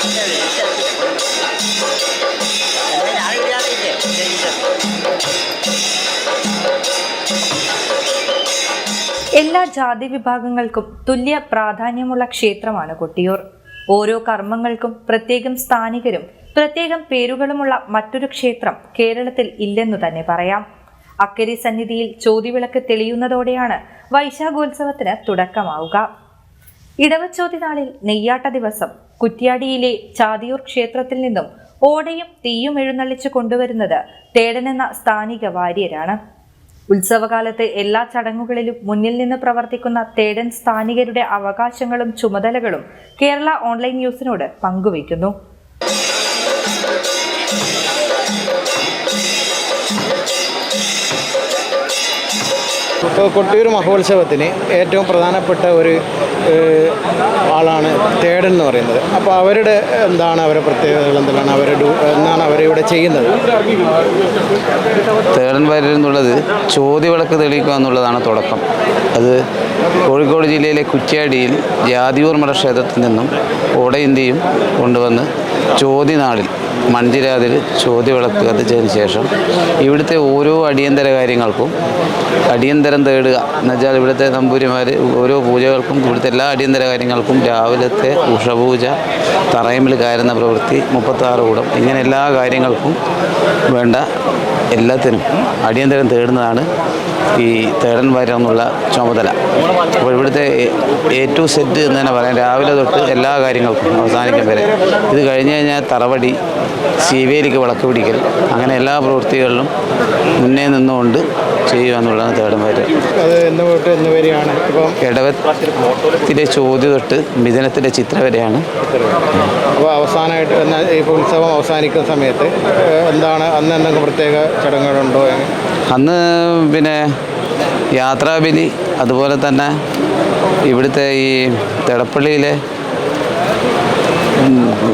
എല്ലാ ജാതി വിഭാഗങ്ങൾക്കും തുല്യ പ്രാധാന്യമുള്ള ക്ഷേത്രമാണ് കൊട്ടിയൂർ. ഓരോ കർമ്മങ്ങൾക്കും പ്രത്യേകം സ്ഥാനികരും പ്രത്യേകം പേരുകളുമുള്ള മറ്റൊരു ക്ഷേത്രം കേരളത്തിൽ ഇല്ലെന്നു തന്നെ പറയാം. അക്കരി സന്നിധിയിൽ ചോതിവിളക്ക് തെളിയുന്നതോടെയാണ് വൈശാഖോത്സവത്തിന് തുടക്കമാവുക. ഇടവച്ചോതി നാളിൽ നെയ്യാട്ട ദിവസം കുറ്റ്യാടിയിലെ ചാതിയൂർ ക്ഷേത്രത്തിൽ നിന്നും ഓടയും തീയും എഴുന്നള്ളിച്ച് കൊണ്ടുവരുന്നത് തേടനെന്ന സ്ഥാനിക വാര്യരാണ്. ഉത്സവകാലത്ത് എല്ലാ ചടങ്ങുകളിലും മുന്നിൽ നിന്ന് പ്രവർത്തിക്കുന്ന തേടൻ സ്ഥാനികരുടെ അവകാശങ്ങളും ചുമതലകളും കേരള ഓൺലൈൻ ന്യൂസിനോട് പങ്കുവയ്ക്കുന്നു. കൊട്ടിയൂർ മഹോത്സവത്തിന് ഏറ്റവും പ്രധാനപ്പെട്ട ഒരു ആളാണ് തേടൻ എന്ന് പറയുന്നത്. അപ്പോൾ അവരുടെ എന്താണ് അവരുടെ പ്രത്യേകതകൾ എന്താണ് അവരുടെ എന്നാണ് അവരിവിടെ ചെയ്യുന്നത്? തേടൻ വരൽ എന്നുള്ളത് ചോദ്യവിളക്ക് തെളിയിക്കുക എന്നുള്ളതാണ് തുടക്കം. അത് കോഴിക്കോട് ജില്ലയിലെ കുറ്റ്യാടിയിൽ ജാതിയൂർ ക്ഷേത്രത്തിൽ നിന്നും ഓടയിന്ത്യയും കൊണ്ടുവന്ന് ചോദ്യനാളിൽ മൺചിരാതിൽ ചോദ്യവിളക്ക് കത്തിച്ചതിന് ശേഷം ഇവിടുത്തെ ഓരോ അടിയന്തര കാര്യങ്ങൾക്കും അടിയന്തരം തേടുക എന്നുവെച്ചാൽ ഇവിടുത്തെ നമ്പൂരിമാർ ഓരോ പൂജകൾക്കും ഇവിടുത്തെ എല്ലാ അടിയന്തര കാര്യങ്ങൾക്കും രാവിലത്തെ ഉഷപൂജ തറയമ്പിൽ കയറുന്ന പ്രവൃത്തി മുപ്പത്താറ് കൂടം ഇങ്ങനെ എല്ലാ കാര്യങ്ങൾക്കും വേണ്ട എല്ലാത്തിനും അടിയന്തരം തേടുന്നതാണ് ഈ തേടൻ വാരം എന്നുള്ള ചുമതല. അപ്പോൾ ഇവിടുത്തെ എ ടു സെറ്റ് എന്ന് തന്നെ പറയാം. രാവിലെ തൊട്ട് എല്ലാ കാര്യങ്ങൾക്കും അവസാനിക്കും വരെ. ഇത് കഴിഞ്ഞ് കഴിഞ്ഞാൽ തറവടി സീവേലിക്ക് വിളക്ക് പിടിക്കൽ. അങ്ങനെ എല്ലാ പ്രവൃത്തികളിലും മുന്നേ നിന്നുകൊണ്ട് ചെയ്യുക എന്നുള്ളതാണ് തേടൻ വാരം ഇടവത്തിലെ ചോദ്യ തൊട്ട് മിഥുനത്തിലെ ചിത്ര വരെയാണ്. അപ്പോൾ അവസാനമായിട്ട് ഈ ഇപ്പോൾ ഉത്സവം അവസാനിക്കുന്ന സമയത്ത് എന്താണ് അന്ന് എന്തെങ്കിലും പ്രത്യേക ചടങ്ങുകളുണ്ടോ? അന്ന് പിന്നെ യാത്രാബലി അതുപോലെ തന്നെ ഇവിടുത്തെ ഈ തെടപ്പള്ളിയിലെ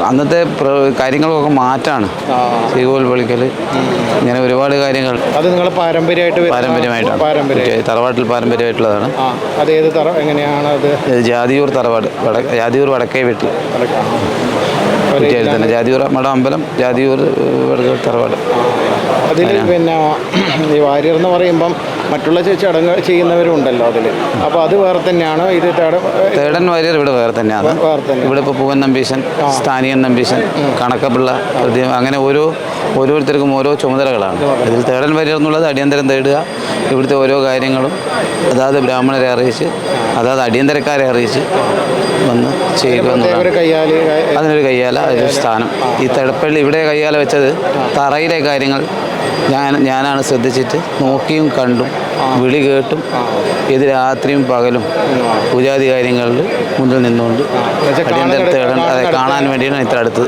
അന്നത്തെ കാര്യങ്ങളൊക്കെ മാറ്റാണ്. ശ്രീകോൽ വിളിക്കൽ ഇങ്ങനെ ഒരുപാട് കാര്യങ്ങൾ. അത് നിങ്ങൾ പാരമ്പര്യമായിട്ട് പാരമ്പര്യമായിട്ടാണ്. തറവാട്ടിൽ പാരമ്പര്യമായിട്ടുള്ളതാണ്. അത് ഏത് തറ എങ്ങനെയാണ് അത്? ജാതിയൂർ തറവാട് വട ജാതിയൂർ വടക്കേ വീട്ടിൽ. തന്നെ. ജാതിയൂർ അമ്മയുടെ അമ്പലം ജാതിയൂർ വടക്കേ തറവാട്. അതിൽ പിന്നെ ഈ വാര്യർ എന്ന് പറയുമ്പം മറ്റുള്ള ചടങ്ങ് ചെയ്യുന്നവരും ഉണ്ടല്ലോ അതിൽ അപ്പോൾ അത് വേറെ തന്നെയാണ്. ഇത് തേട തേടൻ വാര്യർ ഇവിടെ വേറെ തന്നെയാണ്. ഇവിടെ ഇപ്പോൾ പൂവൻ നമ്പീശൻ സ്ഥാനീയൻ നമ്പീശൻ കണക്കപ്പിള്ള അങ്ങനെ ഓരോ ഓരോരുത്തർക്കും ഓരോ ചുമതലകളാണ്. ഇതിൽ തേടൻ വാര്യർ എന്നുള്ളത് അടിയന്തരം തേടുക ഇവിടുത്തെ ഓരോ കാര്യങ്ങളും അതാത് ബ്രാഹ്മണരെ അറിയിച്ച് അതാത് അടിയന്തരക്കാരെ അറിയിച്ച് വന്ന് ചെയ്യുക അതിനൊരു കയ്യാല അതിനൊരു സ്ഥാനം. ഈ തടപ്പള്ളി ഇവിടെ കയ്യാല വെച്ചത് തറയിലെ കാര്യങ്ങൾ ഞാൻ ഞാനാണ് ശ്രദ്ധിച്ചിട്ട് നോക്കിയും കണ്ടും വിളി കേട്ടും ഇത് രാത്രിയും പകലും പൂജാതി കാര്യങ്ങളിൽ മുന്നിൽ നിന്നുകൊണ്ട് കാണാൻ അതെ കാണാൻ വേണ്ടിയാണ് ഇത്ര അടുത്ത്.